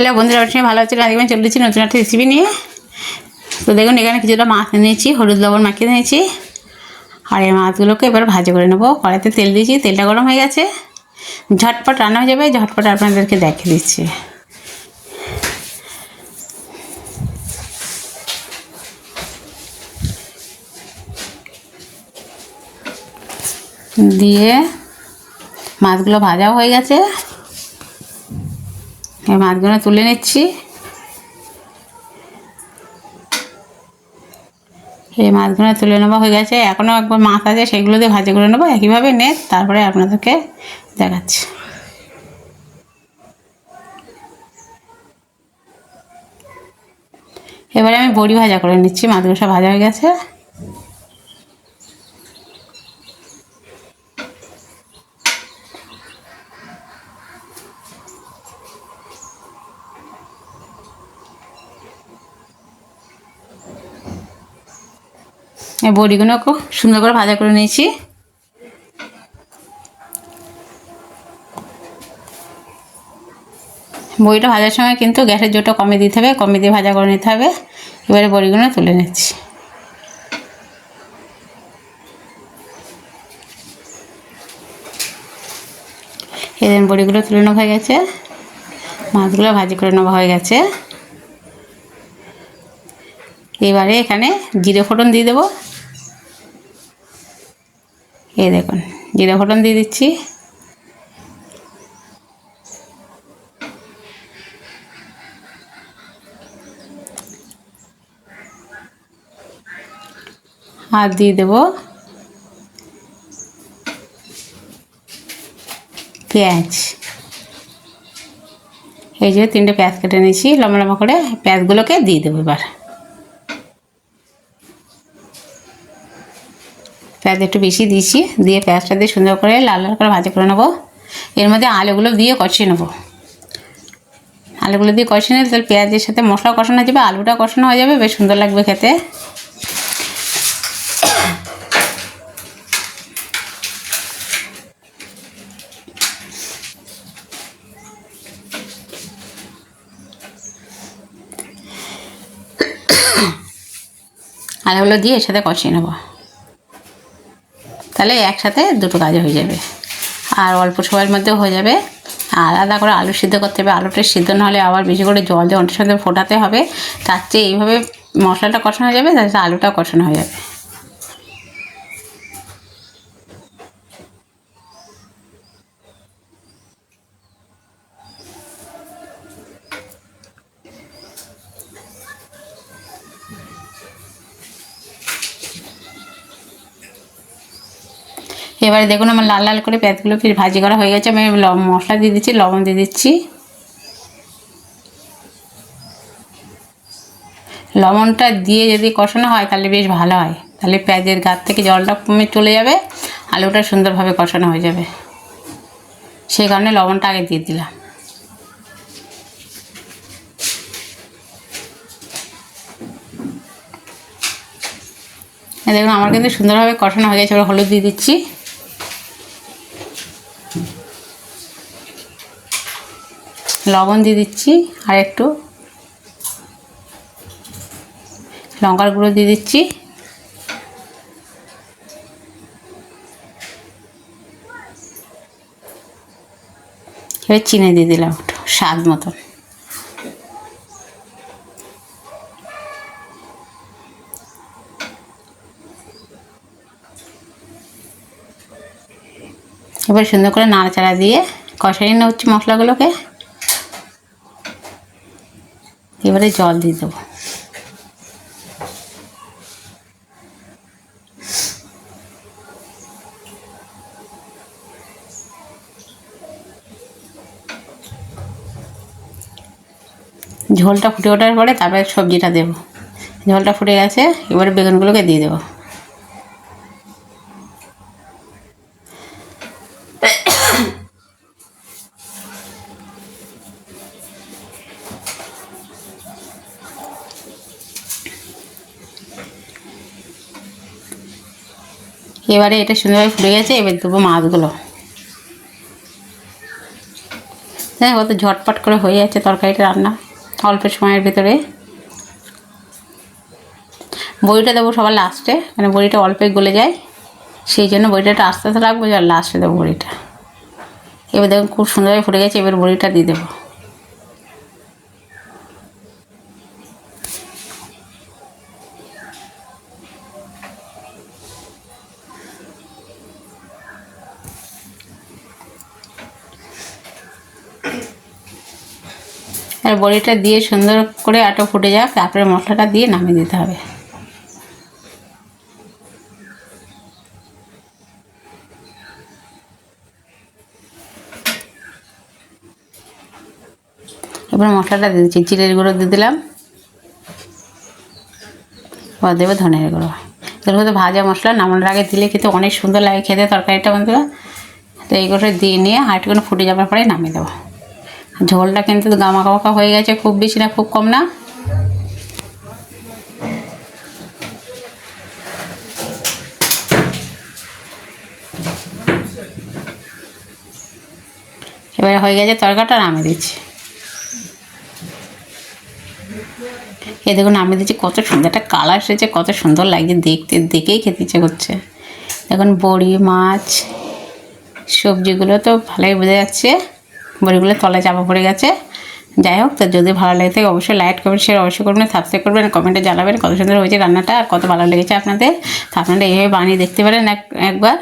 Hello বন্ধুরা অবশ্যই ভালো আজকে আমি চলেছি নতুন একটা রেসিপি নিয়ে। তো দেখুন, এখানে কিছুটা মাছ নিয়েছি, হলুদ লবণ মাখিয়ে নিয়েছি। আর এই মাছগুলোকে এবার ভাজি করে নেব। কড়াইতে তেল দিয়েছি, তেলটা গরম হয়ে গেছে। ঝটপট রান্না হয়ে যাবে, ঝটপট আপনাদেরকে দেখে দিচ্ছি। দিয়ে মাছগুলো ভাজাও হয়ে গেছে। মাছগুলো তুলে নিচ্ছি। এই মাছগুলো তুলে নেওয়া হয়ে গেছে। এখনও একবার মাছ আছে, সেগুলো দিয়ে ভাজি করে নেব। একইভাবে নে, তারপরে আপনাদেরকে দেখাচ্ছি। এবারে আমি বড়ি ভাজা করে নিচ্ছি। মাছগুলো সব ভাজা হয়ে গেছে। বড়িগুলো খুব সুন্দর করে ভাজা করে নিয়েছি। বড়িটা ভাজার সময় কিন্তু গ্যাসের জোরটা কমে দিতে হবে কমে দিয়ে ভাজা করে নিতে হবে। এবারে বড়িগুলো তুলে নিচ্ছি। এদিন বড়িগুলো তুলে নেওয়া হয়ে গেছে। মাছগুলো ভাজি করে নেওয়া হয়ে গেছে। এবারে এখানে জিরে ফোড়ন দিয়ে দেবো। এই দেখুন, জিরে ফোড়ন দিয়ে দিচ্ছি। আর দিয়ে দেবো পেঁয়াজ। এই যে তিনটে পেঁয়াজ কেটে নিয়েছি, লম্বা লম্বা করে পেঁয়াজগুলোকে দিয়ে দেবো এবার। পেঁয়াজ একটু বেশি দিয়েছি, দিয়ে পেঁয়াজটা দিয়ে সুন্দর করে লাল লাল করে ভাজি করে নেব। এর মধ্যে আলুগুলো দিয়ে কষিয়ে নেব। আলুগুলো দিয়ে কষিয়ে নিলে তাহলে পেঁয়াজের সাথে মশলা কষানো হয়ে যাবে আলুটা কষানো হয়ে যাবে, বেশ সুন্দর লাগবে খেতে। আলুগুলো দিয়ে এর সাথে কষিয়ে নেব। তাহলে একসাথে দুটো কাজ হয়ে যাবে। আর অল্প সময়ের মধ্যে হয়ে যাবে। আর আলাদা করে আলু সিদ্ধ করতে হবে। আলুটা সিদ্ধ না হলে আবার বেশি করে জল দিয়ে ওটার সঙ্গে ফোটাতে হবে। তার চেয়ে এইভাবে মশলাটা কষানো হয়ে যাবে, তার আলুটা কষানো হয়ে যাবে। এবারে দেখুন আমার লাল লাল করে পেঁয়াজগুলো ফির ভাজি করা হয়ে গেছে। আমি মশলা দিয়ে দিচ্ছি, লবণ দিয়ে দিচ্ছি। লবণটা দিয়ে যদি কষানো হয় তাহলে বেশ ভালো হয়। তাহলে পেঁয়াজের গাছ থেকে জলটা কমে চলে যাবে, আলুটা সুন্দরভাবে কষানো হয়ে যাবে। সেই কারণে লবণটা আগে দিয়ে দিলাম। দেখুন, আমার কিন্তু সুন্দরভাবে কষানো হয়ে গেছে, এবার হলুদ দিয়ে দিচ্ছি। লবণ দিয়ে দিচ্ছি, আর একটু লঙ্কার গুঁড়ো দিয়ে দিচ্ছি। এবার চিনি দিয়ে দিলাম একটু, স্বাদ মতন এবার সুন্দর করে নাড়াচাড়া দিয়ে কষাই হচ্ছে মশলাগুলোকে। এবারে জল দিয়ে দেবো। ঝোলটা ফুটে ওঠার পরে তারপরে সবজিটা দেবো। ঝোলটা ফুটে গেছে, এবারে বেগুনগুলোকে দিয়ে দেবো। এবারে এটা সুন্দরভাবে ফুটে গেছে, এবার দেবো মাছগুলো। হ্যাঁ কত ঝটপট করে হয়ে যাচ্ছে তরকারিটা রান্না, অল্প সময়ের ভিতরে। বড়িটা দেবো সবার লাস্টে মানে বড়িটা অল্পে গলে যায়, সেই জন্য বড়িটা আস্তে আস্তে রাখব আর লাস্টে দেবো বড়িটা। এবার দেখুন খুব সুন্দরভাবে ফুটে গেছে, এবার বড়িটা দিয়ে দেবো। আর বড়িটা দিয়ে সুন্দর করে আটো ফুটে যাক, তারপরে মশলাটা দিয়ে নামিয়ে দিতে হবে। এবার মশলাটা দিচ্ছি, জিরের গুঁড়ো দিয়ে দিলাম। এবার দেবো ধনের গুঁড়ো। এর মধ্যে ভাজা মশলা নামানোর আগে দিলে কিন্তু অনেক সুন্দর লাগে খেতে তরকারিটা, বন্ধুরা। তো এইগুলো দিয়ে নিয়ে হাঁটুকুনো ফুটে যাওয়ার পরে নামিয়ে দেবো। ঝোলটা কিন্তু গামাকা হয়ে গেছে, খুব বেশি না, খুব কম না। এবারে হয়ে গেছে তরকাটা নামিয়ে দিচ্ছি। এ দেখুন নামিয়ে দিচ্ছি কত সুন্দর, একটা কালার এসেছে, কত সুন্দর লাগছে, দেখতে, দেখেই খেতে ইচ্ছে করছে। এখন বড়ি, মাছ, সবজিগুলো তো ভালোই বোঝা যাচ্ছে। বড়িগুলো তলায় চাপা পড়ে গেছে। যাই হোক, তো যদি ভালো লাগে থাকে অবশ্যই লাইক করবেন শেয়ার অবশ্যই করবেন সাবস্ক্রাইব করবেন কমেন্টে জানাবেন কত সুন্দর হয়েছে রান্নাটা আর কত ভালো লেগেছে আপনাদের। তো আপনারা এইভাবে বানিয়ে দেখতে পারেন এক, একবার।